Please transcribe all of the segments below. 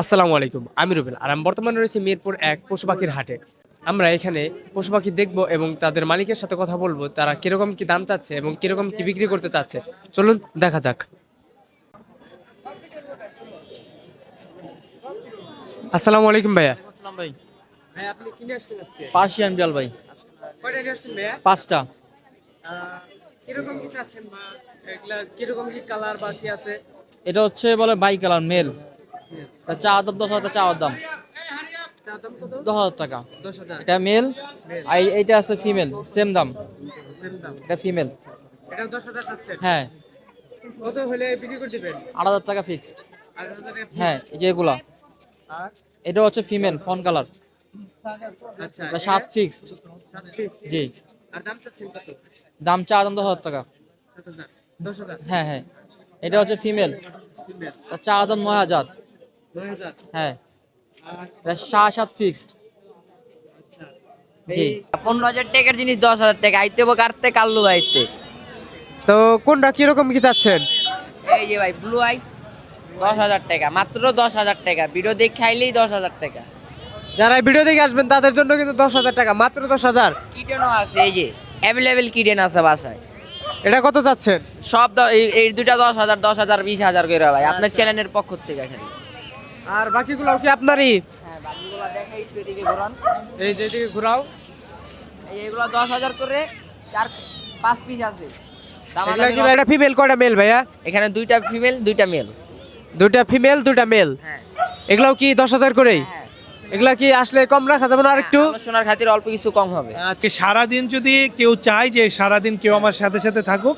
আসসালামু আলাইকুম আমি রুবেল আর আমি বর্তমানে রয়েছে মিরপুর এক পশু পাখির হাটে। আমরা এখানে পশু পাখি দেখব এবং তাদের মালিকের সাথে কথা বলব তারা কীরকম কি দাম চাচ্ছে এবং কীরকম কি বিক্রি করতে চাচ্ছে। চলুন দেখা যাক। আসসালামু আলাইকুম ভাইয়া। আসসালাম ভাই। ভাই আপনি কিনে আসছেন আজকে? পার্সিয়ান বিড়াল ভাই। কয়টা নিয়ে আসছেন ভাইয়া? পাঁচটা। কীরকম কি চাচ্ছেন বা এগুলা কীরকম কি কালার বা কি আছে? এটা হচ্ছে বলে বাই কালার মেল। চা দাম দশ হাজার চাওয়ার দাম। দশ হাজার টাকা। এটা মেল আর এইটা আছে ফিমেল সেম দাম। এটা ফিমেল হ্যাঁ। আট হাজার টাকা ফিক্সড হ্যাঁ এই যে এগুলা। এটা হচ্ছে ফিমেল ফোন কালার সাত ফিক্সড জি। দাম দাম চা দাম দশ হাজার টাকা। হ্যাঁ হ্যাঁ। এটা হচ্ছে ফিমেল চা দাম নয় হাজার। হ্যাঁ। সাত সাত ফিক্সড আচ্ছা। জি। পনেরো হাজার টাকার জিনিস দশ হাজার টাকা? আইতে হব কাটতে কাল্লু আইতে। তো কোনটা কীরকম কি চাচ্ছেন? এই যে ভাই ব্লু আইস দশ হাজার টাকা। মাত্র দশ হাজার টাকা। ভিডিও দেখে খাইলেই দশ হাজার টাকা। যারা ভিডিও দেখে আসবেন তাদের জন্য কিন্তু দশ হাজার টাকা। মাত্র দশ হাজার। কিটেনও আছে এই যে অ্যাভেলেবেল কিটেন আছে বাসায়। এটা কত চাচ্ছেন? সব দ- এই- এই দুইটা দশ হাজার দশ হাজার বিশ হাজার করে ভাই। আপনার চ্যানেলের পক্ষ থেকে খালি। আর বাকিগুলো কি আপনারই? হ্যাঁ এই যেদিকে ঘোরাও। এই এগুলো দশ হাজার করে চার পাঁচ পিস আছে। এটা ফিমেল কয়টা মেল ভাইয়া? এখানে দুইটা ফিমেল দুইটা মেল দুইটা ফিমেল দুইটা মেল হ্যাঁ। এগুলাও কি দশ হাজার করেই? হ্যাঁ এগুলা কি আসলে কম রাখা যাবে না আর একটু খাতির অল্প কিছু কম হবে। আচ্ছা সারাদিন যদি কেউ চায় যে সারাদিন কেউ আমার সাথে সাথে থাকুক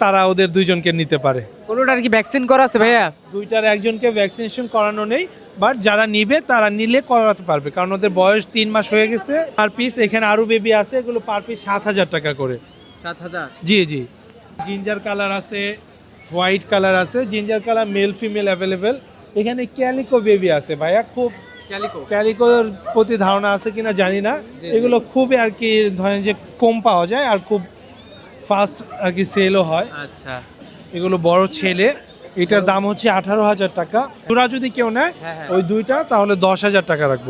তারা ওদের দুইজনকে নিতে পারে। কোনোটার কি ভ্যাকসিন করা আছে ভাইয়া? দুইটার একজনকে ভ্যাকসিনেশন করানো নেই বাট যারা নিবে তারা নিলে করাতে পারবে কারণ ওদের বয়স তিন মাস হয়ে গেছে পার পিস এখানে আরও বেবি আছে এগুলো পার পিস সাত হাজার টাকা করে। সাত হাজার? জি জি। জিঞ্জার কালার আছে হোয়াইট কালার আছে ginger colour male female available এখানে ক্যালিকো বেবি আছে ভাইয়া খুব ক্যালিকো ক্যালিকোর প্রতি ধারণা আছে কিনা জানি না। এগুলো খুবই আর কি ধরেন যে কম পাওয়া যায় আর খুব ফাস্ট আর কি সেলও হয়। আচ্ছা। এগুলো বড় ছেলে এটার দাম হচ্ছে আঠারো হাজার টাকা। তোরা যদি কেউ নেয় হ্যাঁ, হ্যাঁ। ওই দুইটা তাহলে দশ হাজার টাকা রাখব।